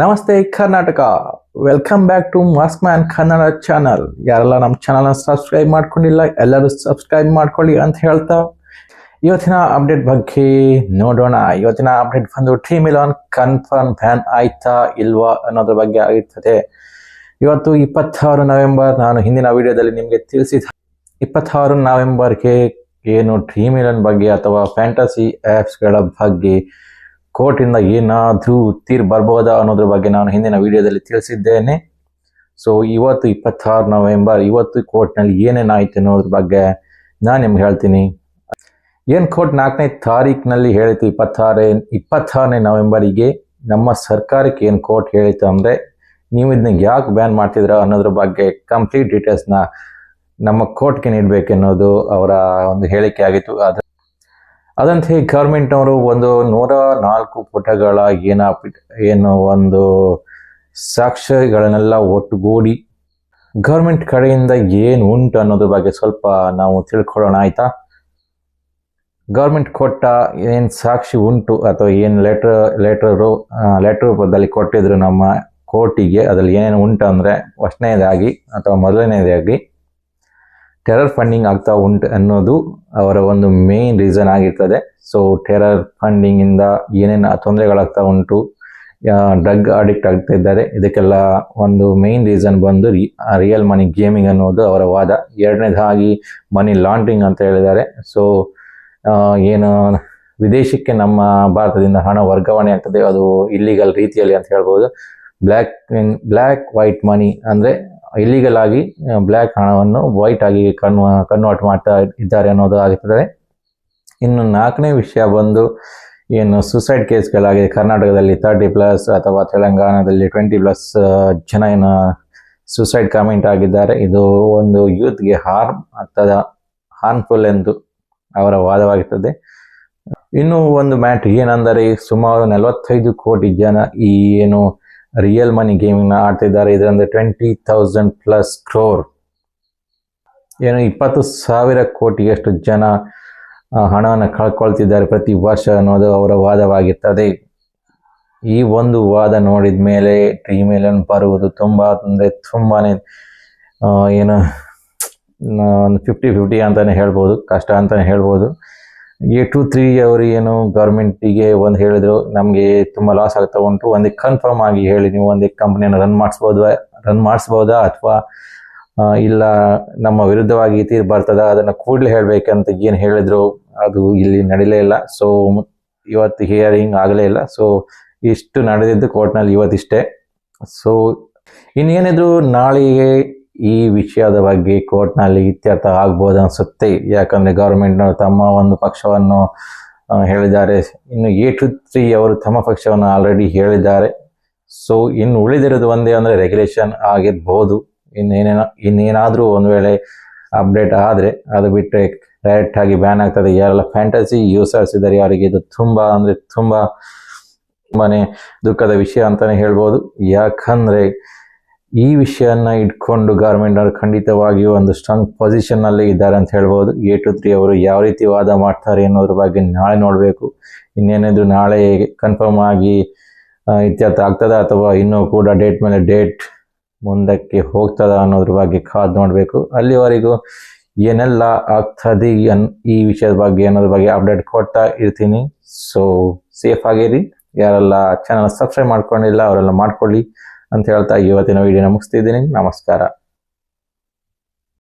ನಮಸ್ತೆ Karnataka. Welcome back to mask man Kannada channel ಯಾರೆಲ್ಲ ನಮ್ಮ ಚಾನಲ್ನ ಸಬ್ಸ್ಕ್ರೈಬ್ ಮಾಡ್ಕೊಂಡಿಲ್ಲ, ಎಲ್ಲರೂ ಸಬ್ಸ್ಕ್ರೈಬ್ ಮಾಡ್ಕೊಳ್ಳಿ ಅಂತ ಹೇಳ್ತಾ. ಇವತ್ತಿನ ಅಪ್ಡೇಟ್ ಬಗ್ಗೆ ನೋಡೋಣ. ಇವತ್ತಿನ ಅಪ್ಡೇಟ್ ಬಂದು ಟೀಮ್ ಇಲೆವನ್ ಕನ್ಫರ್ಮ್ ಫ್ಯಾನ್ ಆಯ್ತಾ ಇಲ್ವಾ ಅನ್ನೋದ್ರ ಬಗ್ಗೆ ಆಗಿರ್ತದೆ ಇವತ್ತು ಇಪ್ಪತ್ತಾರು ನವೆಂಬರ್. ನಾನು ಹಿಂದಿನ ವಿಡಿಯೋದಲ್ಲಿ ನಿಮಗೆ ತಿಳಿಸಿದ ಇಪ್ಪತ್ತಾರು ನವೆಂಬರ್ಗೆ ಏನು ಡ್ರೀಮ್ ಇಲೆವನ್ ಬಗ್ಗೆ ಅಥವಾ ಫ್ಯಾಂಟಸಿ ಆ್ಯಪ್ಸ್ಗಳ ಬಗ್ಗೆ ಕೋರ್ಟಿಂದ ಏನಾದರೂ ತೀರ್ ಬರ್ಬೋದಾ ಅನ್ನೋದ್ರ ಬಗ್ಗೆ ನಾನು ಹಿಂದಿನ ವಿಡಿಯೋದಲ್ಲಿ ತಿಳಿಸಿದ್ದೇನೆ. ಸೊ ಇವತ್ತು ಇಪ್ಪತ್ತಾರು ನವೆಂಬರ್, ಇವತ್ತು ಕೋರ್ಟ್ನಲ್ಲಿ ಏನೇನಾಯ್ತು ಅನ್ನೋದ್ರ ಬಗ್ಗೆ ನಾನು ನಿಮ್ಗೆ ಹೇಳ್ತೀನಿ. ಏನು ಕೋರ್ಟ್ ನಾಲ್ಕನೇ ತಾರೀಕಿನಲ್ಲಿ ಹೇಳಿತು ಇಪ್ಪತ್ತಾರೇ, ಇಪ್ಪತ್ತಾರನೇ ನವೆಂಬರಿಗೆ? ನಮ್ಮ ಸರ್ಕಾರಕ್ಕೆ ಏನು ಕೋರ್ಟ್ ಹೇಳಿತು ಅಂದರೆ, ನೀವು ಇದನ್ನ ಯಾಕೆ ಬ್ಯಾನ್ ಮಾಡ್ತಿದ್ರ ಅನ್ನೋದ್ರ ಬಗ್ಗೆ ಕಂಪ್ಲೀಟ್ ಡೀಟೇಲ್ಸ್ನ ನಮ್ಮ ಕೋರ್ಟ್ಗೆ ನೀಡಬೇಕೆನ್ನೋದು ಅವರ ಒಂದು ಹೇಳಿಕೆ ಆಗಿತ್ತು. ಅದ ಅದಂತೆ ಗೌರ್ಮೆಂಟ್ನವರು ಒಂದು ನೂರ ನಾಲ್ಕು ಪುಟಗಳ ಏನ ಏನು ಒಂದು ಸಾಕ್ಷ್ಯಗಳನ್ನೆಲ್ಲ ಒಟ್ಟುಗೂಡಿ ಗೌರ್ಮೆಂಟ್ ಕಡೆಯಿಂದ ಏನು ಉಂಟು ಅನ್ನೋದ್ರ ಬಗ್ಗೆ ಸ್ವಲ್ಪ ನಾವು ತಿಳ್ಕೊಳ್ಳೋಣ, ಆಯ್ತಾ? ಗೌರ್ಮೆಂಟ್ ಕೊಟ್ಟ ಏನು ಸಾಕ್ಷಿ ಉಂಟು ಅಥವಾ ಏನು ಲೆಟ್ರ್ ಲೆಟರ್ ಲೆಟ್ರ್ ರೂಪದಲ್ಲಿ ಕೊಟ್ಟಿದ್ರು ನಮ್ಮ ಕೋರ್ಟಿಗೆ, ಅದರಲ್ಲಿ ಏನೇನು ಉಂಟು ಅಂದರೆ ಫಸ್ಟ್ನೇದಾಗಿ ಅಥವಾ ಮೊದಲನೇದಾಗಿ ಟೆರರ್ ಫಂಡಿಂಗ್ ಆಗ್ತಾ ಉಂಟು ಅನ್ನೋದು ಅವರ ಒಂದು ಮೇನ್ ರೀಸನ್ ಆಗಿರ್ತದೆ. ಸೊ ಟೆರರ್ ಫಂಡಿಂಗಿಂದ ಏನೇನು ತೊಂದರೆಗಳಾಗ್ತಾ ಉಂಟು ಡ್ರಗ್ ಅಡಿಕ್ಟ್ ಆಗ್ತಾ ಇದ್ದಾರೆ, ಇದಕ್ಕೆಲ್ಲ ಒಂದು ಮೇನ್ ರೀಸನ್ ಬಂದು ರಿಯಲ್ ಮನಿ ಗೇಮಿಂಗ್ ಅನ್ನೋದು ಅವರ ವಾದ. ಎರಡನೇದಾಗಿ ಮನಿ ಲಾಂಡ್ರಿಂಗ್ ಅಂತ ಹೇಳಿದ್ದಾರೆ. ಸೊ ಏನು ವಿದೇಶಕ್ಕೆ ನಮ್ಮ ಭಾರತದಿಂದ ಹಣ ವರ್ಗಾವಣೆ ಆಗ್ತದೆ, ಅದು ಇಲ್ಲಿಗಲ್ ರೀತಿಯಲ್ಲಿ ಅಂತ ಹೇಳ್ಬೋದು. ಬ್ಲ್ಯಾಕ್ ಬ್ಲ್ಯಾಕ್ ವೈಟ್ ಮನಿ ಅಂದರೆ ಇಲ್ಲಿಗಲ್ ಆಗಿ ಬ್ಲ್ಯಾಕ್ ಹಣವನ್ನು ವೈಟ್ ಆಗಿ ಕನ್ವ ಕನ್ವರ್ಟ್ ಮಾಡ್ತಾ ಇದ್ದಾರೆ ಅನ್ನೋದು ಆಗಿರ್ತದೆ ಇನ್ನು ನಾಲ್ಕನೇ ವಿಷಯ ಬಂದು, ಏನು ಸುಸೈಡ್ ಕೇಸ್ಗಳಾಗಿದೆ ಕರ್ನಾಟಕದಲ್ಲಿ ತರ್ಟಿ ಪ್ಲಸ್ ಅಥವಾ ತೆಲಂಗಾಣದಲ್ಲಿ ಟ್ವೆಂಟಿ ಪ್ಲಸ್ ಜನ ಏನು ಸುಸೈಡ್ ಕಮೆಂಟ್ ಆಗಿದ್ದಾರೆ. ಇದು ಒಂದು ಯೂತ್ಗೆ ಹಾರ್ಮ್ ಆಗ್ತದ ಹಾರ್ಮ್ಫುಲ್ ಎಂದು ಅವರ ವಾದವಾಗಿರ್ತದೆ ಇನ್ನು ಒಂದು ಮ್ಯಾಟ್ ಏನಂದರೆ, ಸುಮಾರು ನಲವತ್ತೈದು ಕೋಟಿ ಜನ ಈ ಏನು ರಿಯಲ್ ಮನಿ ಗೇಮಿಂಗ್ನ ಆಡ್ತಿದ್ದಾರೆ. ಇದರಿಂದ ಟ್ವೆಂಟಿ ತೌಸಂಡ್ ಪ್ಲಸ್ ಕ್ರೋರ್ ಏನು, ಇಪ್ಪತ್ತು ಸಾವಿರ ಕೋಟಿಯಷ್ಟು ಜನ ಹಣವನ್ನು ಕಳ್ಕೊಳ್ತಿದ್ದಾರೆ ಪ್ರತಿ ವರ್ಷ ಅನ್ನೋದು ಅವರ ವಾದವಾಗಿರ್ತದೆ. ಈ ಒಂದು ವಾದ ನೋಡಿದ ಮೇಲೆ ಡ್ರೀಮ್ ಇಲೆವನ್ ಬರುವುದು ತುಂಬ, ಅಂದರೆ ತುಂಬಾ ಏನು ಒಂದು ಫಿಫ್ಟಿ ಫಿಫ್ಟಿ ಅಂತಲೇ ಹೇಳ್ಬೋದು, ಕಷ್ಟ ಅಂತಲೇ ಹೇಳ್ಬೋದು. ಎ ಟು ತ್ರೀ ಅವರು ಏನು ಗೌರ್ಮೆಂಟಿಗೆ ಒಂದು ಹೇಳಿದ್ರು, ನಮಗೆ ತುಂಬ ಲಾಸ್ ಆಗ್ತಾ ಉಂಟು. ಒಂದೇ ಕನ್ಫರ್ಮ್ ಆಗಿ ಹೇಳಿ, ನೀವು ಒಂದೇ ಕಂಪ್ನಿಯನ್ನು ರನ್ ಮಾಡಿಸ್ಬೋದು ರನ್ ಮಾಡಿಸ್ಬೋದಾ ಅಥವಾ ಇಲ್ಲ ನಮ್ಮ ವಿರುದ್ಧವಾಗಿ ತೀರ್ ಬರ್ತದ, ಅದನ್ನು ಕೂಡಲೇ ಹೇಳಬೇಕಂತ ಏನು ಹೇಳಿದ್ರು, ಅದು ಇಲ್ಲಿ ನಡೀಲೇ ಇಲ್ಲ. ಸೊ ಇವತ್ತು ಹಿಯರಿಂಗ್ ಆಗಲೇ ಇಲ್ಲ. ಸೊ ಇಷ್ಟು ನಡೆದಿದ್ದು ಕೋರ್ಟ್ನಲ್ಲಿ ಇವತ್ತಿಷ್ಟೇ. ಸೊ ಇನ್ನೇನಿದ್ರು ನಾಳೆಗೆ ಈ ವಿಷಯದ ಬಗ್ಗೆ ಕೋರ್ಟ್ನಲ್ಲಿ ಇತ್ಯರ್ಥ ಆಗ್ಬೋದು ಅನಿಸುತ್ತೆ. ಯಾಕಂದರೆ ಗೌರ್ಮೆಂಟ್ನವರು ತಮ್ಮ ಒಂದು ಪಕ್ಷವನ್ನು ಹೇಳಿದ್ದಾರೆ. ಇನ್ನು ಎ ಟು ತ್ರೀ ಅವರು ತಮ್ಮ ಪಕ್ಷವನ್ನು ಆಲ್ರೆಡಿ ಹೇಳಿದ್ದಾರೆ. ಸೊ, ಇನ್ನು ಉಳಿದಿರೋದು ಒಂದೇ ಅಂದರೆ ರೆಗ್ಯುಲೇಷನ್ ಆಗಿರ್ಬೋದು. ಇನ್ನೇನೇನೋ, ಇನ್ನೇನಾದರೂ ಒಂದು ವೇಳೆ ಅಪ್ಡೇಟ್ ಆದರೆ ಅದು ಬಿಟ್ಟರೆ ಡೈರೆಕ್ಟ್ ಆಗಿ ಬ್ಯಾನ್ ಆಗ್ತದೆ. ಯಾರೆಲ್ಲ ಫ್ಯಾಂಟಸಿ ಯೂಸರ್ಸ್ ಇದ್ದಾರೆ ಅವರಿಗೆ ಇದು ತುಂಬ ಅಂದರೆ ತುಂಬ ತುಂಬಾ ದುಃಖದ ವಿಷಯ ಅಂತಲೇ ಹೇಳ್ಬೋದು. ಯಾಕಂದರೆ ಈ ವಿಷಯನ ಇಟ್ಕೊಂಡು ಗೌರ್ಮೆಂಟ್ ಅವರು ಖಂಡಿತವಾಗಿಯೂ ಒಂದು ಸ್ಟ್ರಾಂಗ್ ಪೊಸಿಷನ್ನಲ್ಲಿ ಇದ್ದಾರೆ ಅಂತ ಹೇಳ್ಬೋದು. ಎ ಟು ತ್ರೀ ಅವರು ಯಾವ ರೀತಿ ವಾದ ಮಾಡ್ತಾರೆ ಅನ್ನೋದ್ರ ಬಗ್ಗೆ ನಾಳೆ ನೋಡಬೇಕು. ಇನ್ನೇನಿದ್ರು ನಾಳೆ ಕನ್ಫರ್ಮ್ ಆಗಿ ಇತ್ಯರ್ಥ ಆಗ್ತದ ಅಥವಾ ಇನ್ನೂ ಕೂಡ ಡೇಟ್ ಮೇಲೆ ಡೇಟ್ ಮುಂದಕ್ಕೆ ಹೋಗ್ತದ ಅನ್ನೋದ್ರ ಬಗ್ಗೆ ಕಾದು ನೋಡಬೇಕು. ಅಲ್ಲಿವರೆಗೂ ಏನೆಲ್ಲ ಆಗ್ತದೆ ಅನ್ ಈ ವಿಷಯದ ಬಗ್ಗೆ ಅನ್ನೋದ್ರ ಬಗ್ಗೆ ಅಪ್ಡೇಟ್ ಕೊಡ್ತಾ ಇರ್ತೀನಿ. ಸೊ ಸೇಫ್ ಆಗಿರಿ. ಯಾರೆಲ್ಲ ಚಾನಲ್ ಸಬ್ಸ್ಕ್ರೈಬ್ ಮಾಡ್ಕೊಂಡಿಲ್ಲ ಅವರೆಲ್ಲ ಮಾಡ್ಕೊಳ್ಳಿ. ಅಂತ ಹೇಳ್ತಾ ಇವತ್ತಿನ ವಿಡಿಯೋನ ಮುಗಿಸ್ತಿದ್ದೀನಿ ನಮಸ್ಕಾರ.